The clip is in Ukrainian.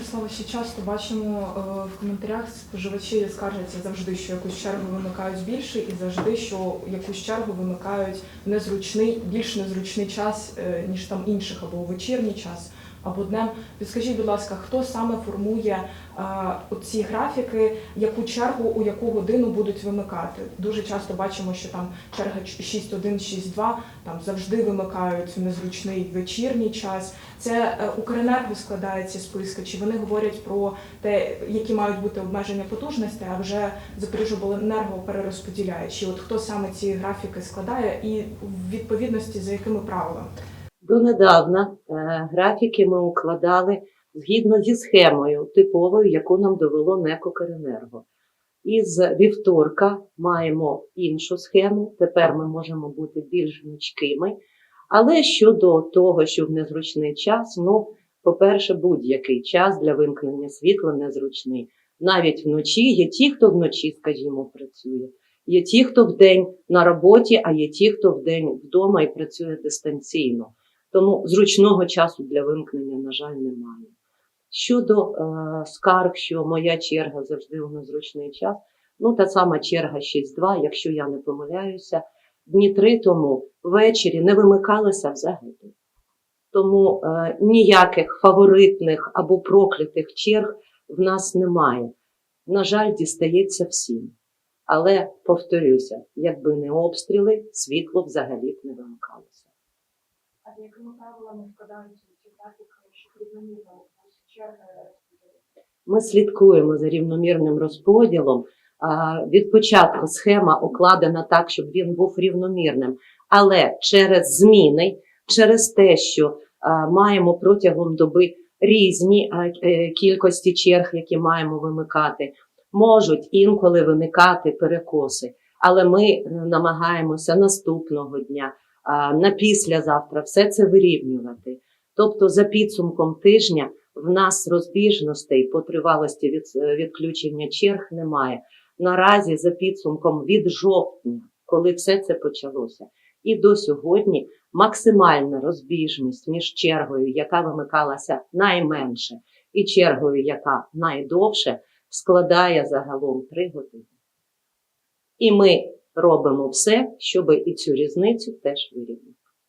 Мирослава, ще часто бачимо е, в коментарях споживачі скаржаться завжди, що якусь чергу вимикають більше, і завжди, що якусь чергу вимикають в незручний, більш незручний час, е, ніж там інших, або у вечірній час, або днем. Підскажіть, будь ласка, хто саме формує е, ці графіки, яку чергу у яку годину будуть вимикати? Дуже часто бачимо, що там черга 6.1, 6.2, там завжди вимикають незручний вечірній час. Це е, Укренерго складає ці списки, чи вони говорять про те, які мають бути обмеження потужності, а вже Запоріжжяобленерго перерозподіляє. Чи от хто саме ці графіки складає і в відповідності за якими правилами? Донедавна е, графіки ми укладали згідно зі схемою типовою, яку нам довело НЕК «Укренерго». Із вівторка маємо іншу схему. Тепер ми можемо бути більш гнучкими. Але щодо того, що в незручний час, ну, по-перше, будь-який час для вимкнення світла незручний. Навіть вночі є ті, хто вночі, скажімо, працює. Є ті, хто вдень на роботі, а є ті, хто вдень вдома і працює дистанційно. Тому зручного часу для вимкнення, на жаль, немає. Щодо е, скарг, що моя черга завжди у незручний час, ну та сама черга 6.2, якщо я не помиляюся, дні три тому ввечері не вимикалися взагалі. Тому е, ніяких фаворитних або проклятих черг в нас немає. На жаль, дістається всім. Але повторюся, якби не обстріли, світло взагалі б не вимикалося. А за якими правилами вкладають ці графіки, черги Ми слідкуємо за рівномірним розподілом. Від початку схема укладена так, щоб він був рівномірним. Але через зміни, через те, що маємо протягом доби різні е, кількості черг, які маємо вимикати, можуть інколи виникати перекоси. Але ми е, намагаємося наступного дня, на післязавтра все це вирівнювати. Тобто, за підсумком тижня в нас розбіжностей по тривалості від, відключення черг немає. Наразі за підсумком від жовтня, коли все це почалося, і до сьогодні максимальна розбіжність між чергою, яка вимикалася найменше, і чергою, яка найдовше, складає загалом 3 години. І ми робимо все, щоб і цю різницю теж вирівняти.